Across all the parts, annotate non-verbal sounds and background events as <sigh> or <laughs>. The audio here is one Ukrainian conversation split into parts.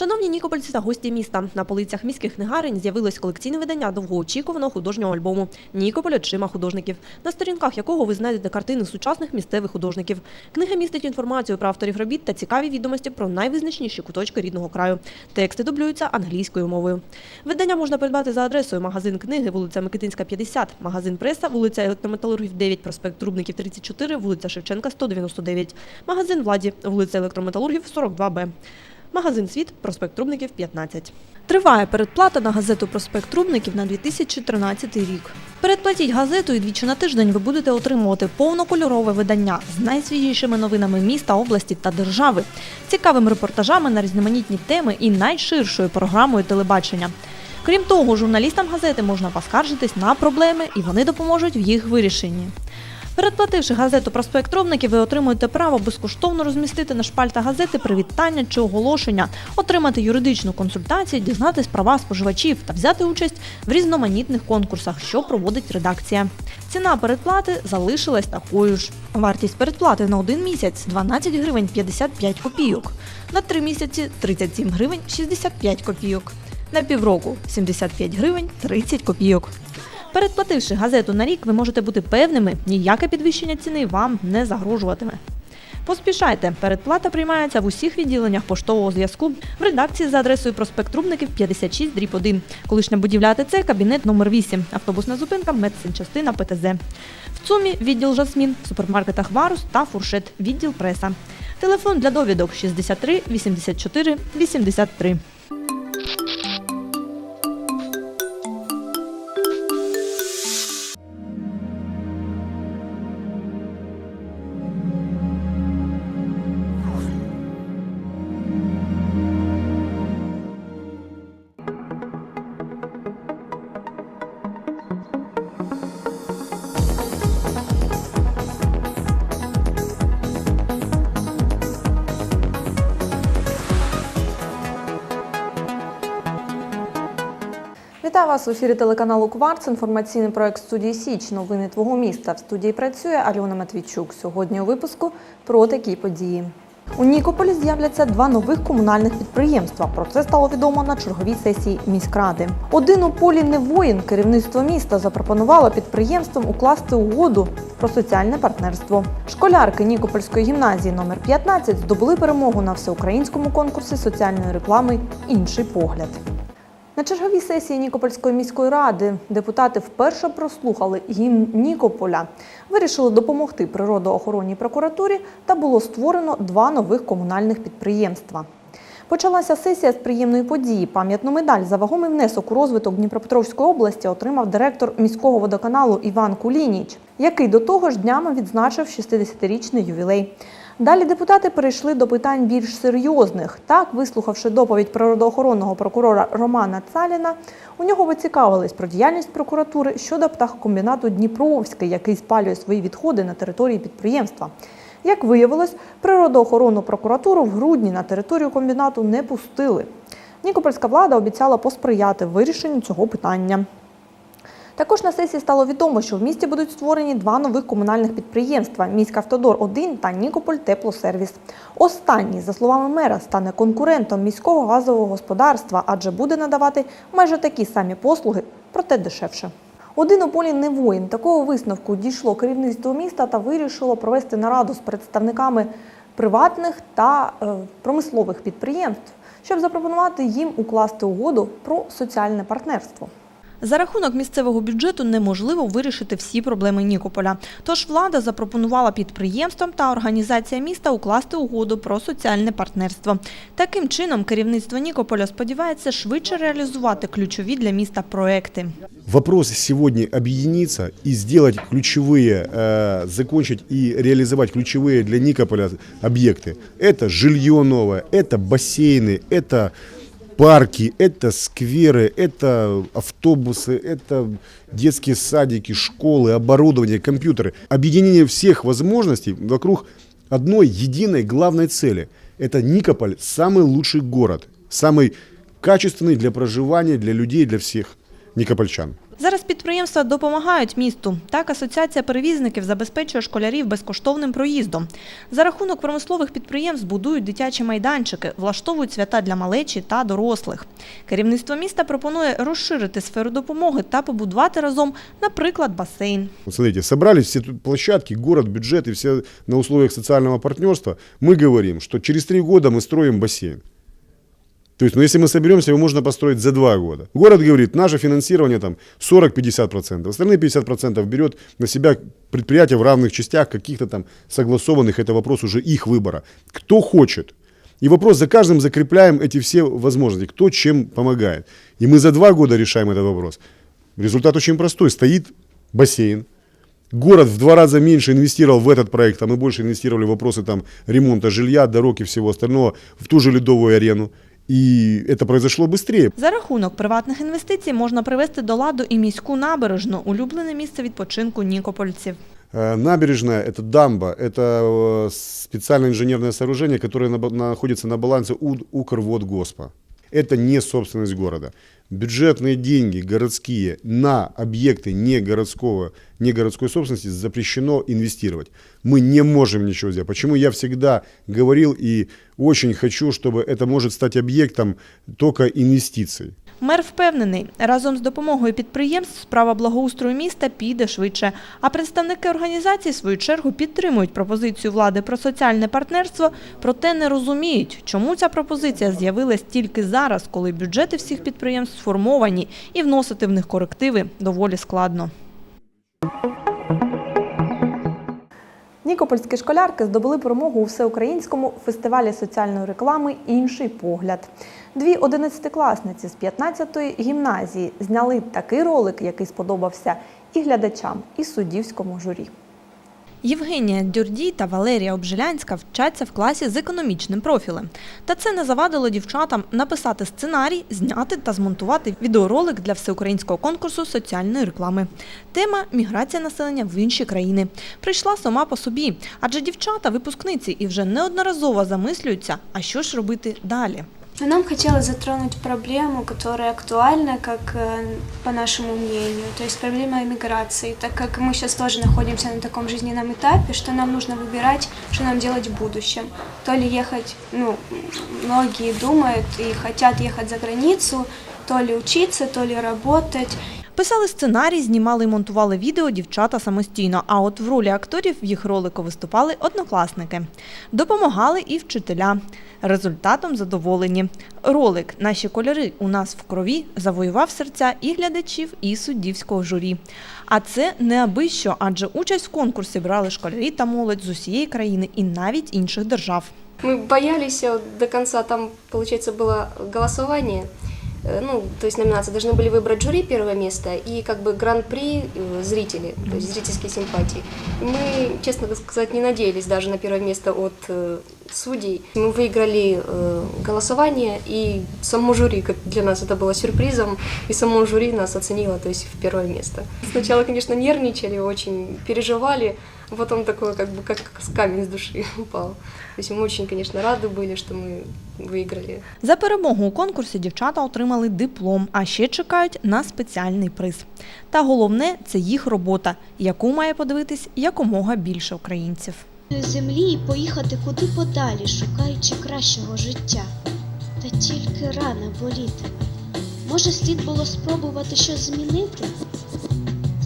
Шановні нікопольці та гості міста, на полицях міських книгарень з'явилось колекційне видання довгоочікуваного художнього альбому Нікополь очима художників, на сторінках якого ви знайдете картини сучасних місцевих художників. Книга містить інформацію про авторів робіт та цікаві відомості про найвизначніші куточки рідного краю. Тексти дублюються англійською мовою. Видання можна придбати за адресою магазин книги, вулиця Микитинська, 50, магазин преса, вулиця електрометалургів 9, проспект Трубників 34, вулиця Шевченка 199, магазин владі, вулиця електрометалургів 42Б. Магазин Світ, проспект Трубників, 15. Триває передплата на газету Проспект Трубників на 2013 рік. Передплатіть газету і двічі на тиждень ви будете отримувати повнокольорове видання з найсвіжішими новинами міста, області та держави, цікавими репортажами на різноманітні теми і найширшою програмою телебачення. Крім того, журналістам газети можна поскаржитись на проблеми, і вони допоможуть в їх вирішенні. Передплативши газету Проспект Робників, ви отримуєте право безкоштовно розмістити на шпальтах газети привітання чи оголошення, отримати юридичну консультацію, дізнатись права споживачів та взяти участь в різноманітних конкурсах, що проводить редакція. Ціна передплати залишилась такою ж. Вартість передплати на один місяць 12 гривень 55 копійок, на три місяці 37 гривень 65 копійок, на півроку 75 гривень 30 копійок. Передплативши газету на рік, ви можете бути певними, ніяке підвищення ціни вам не загрожуватиме. Поспішайте, передплата приймається в усіх відділеннях поштового зв'язку в редакції за адресою проспект Рубників 56 дріб 1. Колишня будівля АТЦ, кабінет номер 8, автобусна зупинка, медсанчастина ПТЗ. В ЦУМі відділ Жасмін, в супермаркетах Варус та Фуршет, відділ преса. Телефон для довідок 63 84 83. Вітаю вас у ефірі телеканалу Кварц. Інформаційний проект студії Січ. Новини твого міста. В студії працює Альона Матвійчук. Сьогодні у випуску про такі події. У Нікополі з'являться два нових комунальних підприємства. Про це стало відомо на черговій сесії міськради. Один у полі не воїн. Керівництво міста запропонувало підприємствам укласти угоду про соціальне партнерство. Школярки Нікопольської гімназії номер 15 здобули перемогу на всеукраїнському конкурсі соціальної реклами Інший погляд. На черговій сесії Нікопольської міської ради депутати вперше прослухали гімн Нікополя, вирішили допомогти природоохоронній прокуратурі та було створено два нових комунальних підприємства. Почалася сесія з приємної події. Пам'ятну медаль за вагомий внесок у розвиток Дніпропетровської області отримав директор міського водоканалу Іван Кулініч, який до того ж днями відзначив 60-річний ювілей. Далі депутати перейшли до питань більш серйозних. Так, вислухавши доповідь природоохоронного прокурора Романа Цаліна, у нього поцікавились про діяльність прокуратури щодо птахокомбінату Дніпровський, який спалює свої відходи на території підприємства. Як виявилось, природоохоронну прокуратуру в грудні на територію комбінату не пустили. Нікопольська влада обіцяла посприяти вирішенню цього питання. Також на сесії стало відомо, що в місті будуть створені два нових комунальних підприємства Міськавтодор 1 та Нікополь Теплосервіс. Останній, за словами мера, стане конкурентом міського газового господарства, адже буде надавати майже такі самі послуги, проте дешевше. Один у полі не воїн. Такого висновку дійшло керівництво міста та вирішило провести нараду з представниками приватних та е, промислових підприємств, щоб запропонувати їм укласти угоду про соціальне партнерство. За рахунок місцевого бюджету неможливо вирішити всі проблеми Нікополя. Тож влада запропонувала підприємствам та організаціям міста укласти угоду про соціальне партнерство. Таким чином, керівництво Нікополя сподівається швидше реалізувати ключові для міста проекти. Вопрос сегодня объединиться и сделать ключевые, э, закончить и реализовать ключевые для Никополя объекты. Это жилье новое, это бассейны, это парки, это скверы, это автобусы, это детские садики, школы, оборудование, компьютеры. Объединение всех возможностей вокруг одной единой главной цели. Это Никополь самый лучший город, самый качественный для проживания, для людей, для всех никопольчан. Зараз підприємства допомагають місту. Так, асоціація перевізників забезпечує школярів безкоштовним проїздом. За рахунок промислових підприємств будують дитячі майданчики, влаштовують свята для малечі та дорослих. Керівництво міста пропонує розширити сферу допомоги та побудувати разом, наприклад, басейн. Смотрите, собрались все тут площадки, город, бюджет и все на условиях социального партнерства. Мы говорим, что через три года мы строим бассейн. То есть, ну, если мы соберемся, его можно построить за два года. Город говорит, наше финансирование там 40-50%, остальные 50% берет на себя предприятие в равных частях, каких-то там согласованных, это вопрос уже их выбора. Кто хочет. И вопрос за каждым закрепляем эти все возможности, кто чем помогает. И мы за два года решаем этот вопрос. Результат очень простой. Стоит бассейн, Город в два раза меньше инвестировал в этот проект, а мы больше инвестировали в вопросы там, ремонта жилья, дорог и всего остального, в ту же ледовую арену. И это произошло быстрее. За рахунок приватних інвестицій можна привести до ладу і міську набережну, улюблене місце відпочинку нікопольців. Э, Набережная – это дамба, это э, специальное инженерное сооружение, которое на ба- находится на балансе у Укрводгоспа. Это не собственность города. Бюджетные деньги городские на объекты не, городского, не городской собственности запрещено инвестировать. Мы не можем ничего сделать. Почему я всегда говорил и очень хочу, чтобы это может стать объектом только инвестиций. Мер впевнений, разом з допомогою підприємств справа благоустрою міста піде швидше. А представники організацій, в свою чергу, підтримують пропозицію влади про соціальне партнерство, проте не розуміють, чому ця пропозиція з'явилась тільки зараз, коли бюджети всіх підприємств сформовані і вносити в них корективи доволі складно. Нікопольські школярки здобули перемогу у всеукраїнському фестивалі соціальної реклами Інший погляд. Дві одинадцятикласниці з 15-ї гімназії зняли такий ролик, який сподобався і глядачам, і суддівському журі. Євгенія Дюрдій та Валерія Обжилянська вчаться в класі з економічним профілем. Та це не завадило дівчатам написати сценарій, зняти та змонтувати відеоролик для всеукраїнського конкурсу соціальної реклами. Тема міграція населення в інші країни прийшла сама по собі, адже дівчата випускниці і вже неодноразово замислюються, а що ж робити далі. Но нам хотелось затронуть проблему, которая актуальна, как э, по нашему мнению, то есть проблема миграции, так как мы сейчас тоже находимся на таком жизненном этапе, что нам нужно выбирать, что нам делать в будущем. То ли ехать, ну, многие думают и хотят ехать за границу, то ли учиться, то ли работать. Писали сценарій, знімали і монтували відео дівчата самостійно. А от в ролі акторів в їх ролику виступали однокласники. Допомагали і вчителя. Результатом задоволені. Ролик Наші кольори у нас в крові завоював серця і глядачів, і суддівського журі. А це не аби що, адже участь в конкурсі брали школярі та молодь з усієї країни і навіть інших держав. Мы боялись э, до конца, там, получается, было голосование. Э, Ну, то есть номинации должны были выбрать жюри первое место и как бы гран-при э, зрители, то есть зрительские симпатии. Мы, честно сказать, не надеялись даже на первое место от э, судей. Мы выиграли э, голосование, и само жюри, для нас это было сюрпризом, и само жюри нас оценило, то есть в первое место. Сначала, конечно, нервничали, очень переживали, а потом такое, как бы, как камень с души <laughs> упал. То есть мы очень, конечно, рады были, что мы выиграли. За перемогу у конкурсі дівчата отримали диплом, а ще чекають на спеціальний приз. Та головне це їх робота, яку має подивитись якомога більше українців. землі і поїхати куди подалі, шукаючи кращого життя. Та тільки рана болітиме. Може, слід було спробувати щось змінити?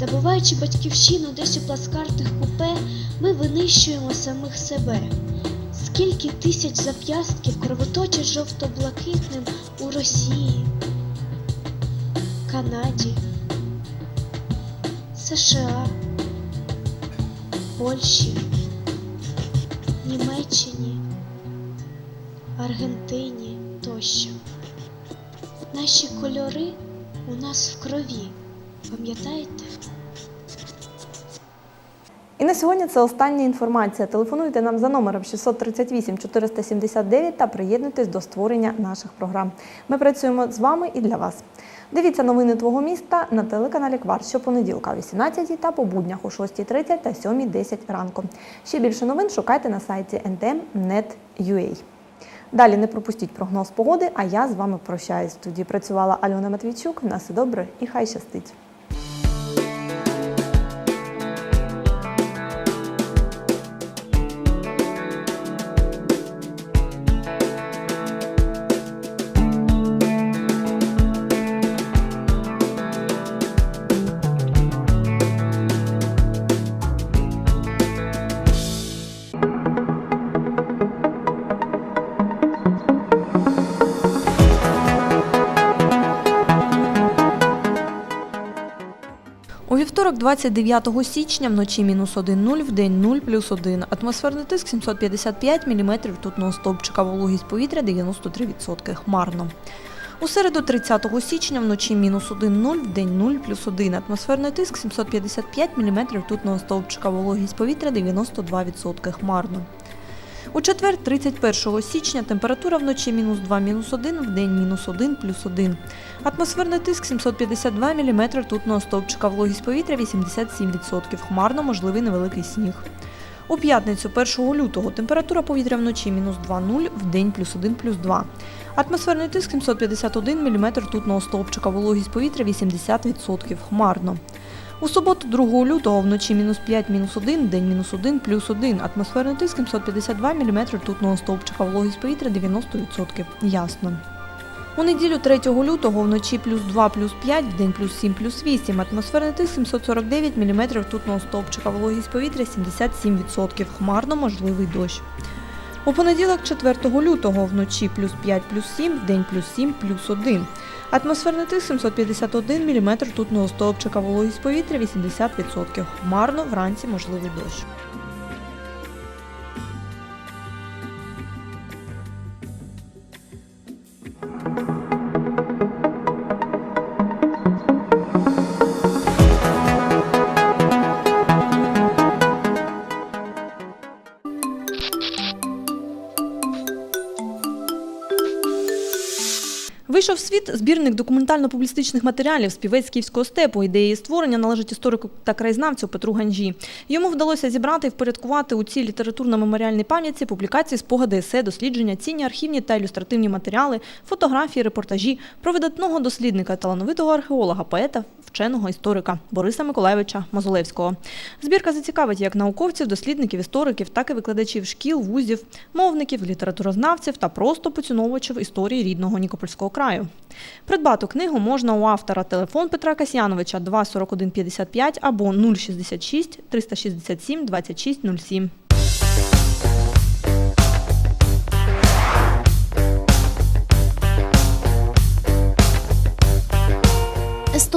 Забуваючи батьківщину десь у плацкартних купе, ми винищуємо самих себе. Скільки тисяч зап'ястків кровоточить жовто-блакитним у Росії, Канаді, США, Польщі. Німеччині, Аргентині тощо. Наші кольори у нас в крові. Пам'ятаєте? І на сьогодні це остання інформація. Телефонуйте нам за номером 638 479 та приєднуйтесь до створення наших програм. Ми працюємо з вами і для вас. Дивіться новини твого міста на телеканалі Кварт щопонеділка о 18 та по буднях о 6.30 та 7.10 ранку. Ще більше новин шукайте на сайті ntm.net.ua. Далі не пропустіть прогноз погоди, а я з вами прощаюсь. Студії працювала Альона Матвійчук. На все добре і хай щастить. Вівторок, 29 січня, вночі мінус 1,0, в день 0 плюс 1. Атмосферний тиск 755 мм ртутного стовпчика, вологість повітря 93%, хмарно. У середу 30 січня вночі мінус 1,0, в день 0 плюс 1. Атмосферний тиск 755 мм ртутного стовпчика, вологість повітря 92%, хмарно. У четвер, 31 січня, температура вночі мінус 2, мінус 1, в день мінус 1, плюс 1. Атмосферний тиск 752 мм ртутного стовпчика, вологість повітря 87%, хмарно, можливий невеликий сніг. У п'ятницю 1 лютого температура повітря вночі мінус 2,0, в день плюс 1, плюс 2. Атмосферний тиск 751 мм ртутного стовпчика, вологість повітря 80%, хмарно. У суботу 2 лютого вночі мінус 5, мінус 1, день мінус 1, плюс 1. Атмосферний тиск 752 мм ртутного стовпчика, вологість повітря 90%. Ясно. У неділю 3 лютого вночі плюс 2, плюс 5, в день плюс 7, плюс 8. Атмосферний тиск 749 мм ртутного стовпчика, вологість повітря 77%. Хмарно можливий дощ. У понеділок 4 лютого вночі плюс 5, плюс 7, в день плюс 7, плюс 1. Атмосферний тиск 751 мм тутного стовпчика, вологість повітря 80%. Марно вранці можливий дощ. Вийшов в світ збірник документально-публістичних матеріалів співець Київського степу. Ідеї створення належить історику та краєзнавцю Петру Ганжі. Йому вдалося зібрати і впорядкувати у цій літературно-меморіальній пам'ятці публікації, спогади, есе, дослідження, цінні архівні та ілюстративні матеріали, фотографії, репортажі про видатного дослідника, талановитого археолога, поета, вченого історика Бориса Миколаєвича Мозолевського. Збірка зацікавить як науковців, дослідників, істориків, так і викладачів шкіл, вузів, мовників, літературознавців та просто поціновувачів історії рідного Нікопольського краю. Придбати книгу можна у автора телефон Петра Касьяновича 24155 або 066 367 2607.